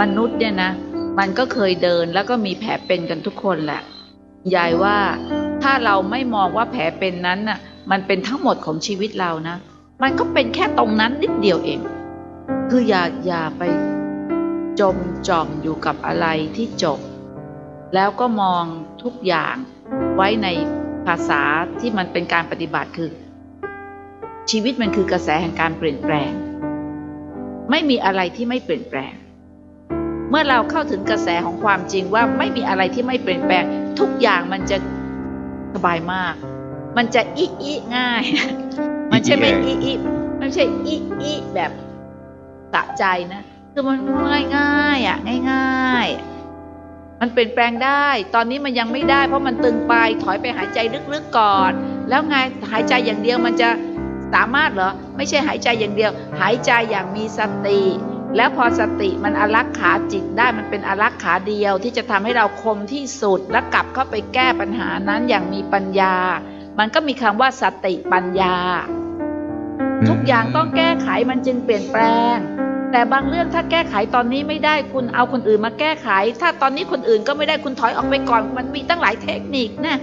มนุษย์เนี่ยนะ มันก็เคยเดินแล้วก็มีแผลเป็นกันทุกคนแหละยายว่าถ้าเราไม่มองว่าแผลเป็นนั้นน่ะ มันเป็นทั้งหมดของชีวิตเรานะ มันก็เป็นแค่ตรงนั้นนิดเดียวเอง คืออย่าอย่าไปจมจอมอยู่กับอะไรที่จบ แล้วก็มองทุกอย่างไว้ในภาษาที่มันเป็นการปฏิบัติคือ ชีวิตมันคือกระแสแห่งการเปลี่ยนแปลง ไม่มีอะไรที่ไม่เปลี่ยนแปลง มื่อเราเข้าถึงกระแสของความจริงว่าไม่มีอะไรที่ไม่เปลี่ยนแปลง ทุกอย่างมันจะสบายมาก มันจะอีอีง่าย มันใช่ไม่อีอีไม่ใช่อีอีแบบสะใจนะ คือมันง่ายง่ายๆอะง่ายๆมันเปลี่ยนแปลงได้ ตอนนี้มันยังไม่ได้ เพราะมันตึงไป ถอยไปหายใจลึกๆก่อน แล้วไงหายใจอย่างเดียวมันจะสามารถเหรอ ไม่ใช่หายใจอย่างเดียว หายใจอย่างมีสติ แล้วพอสติมันอารักขาจิตได้มันเป็นอารักขาเดียวที่จะทำให้เราคมที่สุดและกลับเข้าไปแก้ปัญหานั้นอย่างมีปัญญา มันก็มีคำว่าสติปัญญา ทุกอย่างต้องแก้ไขมันจึงเปลี่ยนแปลง แต่บางเรื่องถ้าแก้ไขตอนนี้ไม่ได้คุณเอาคนอื่นมาแก้ไข ถ้าตอนนี้คนอื่นก็ไม่ได้คุณถอยออกไปก่อนมันมีตั้งหลายเทคนิคนะ